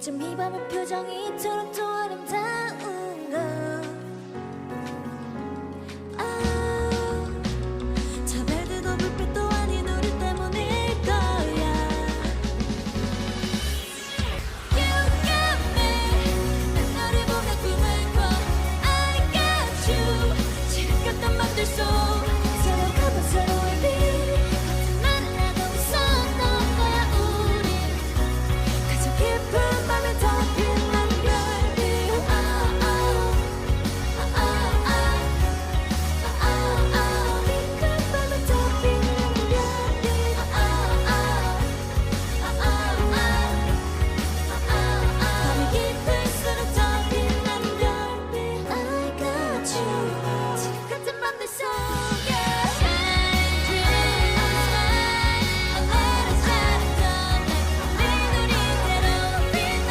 어쩜 이 밤의 표정이 이토록 또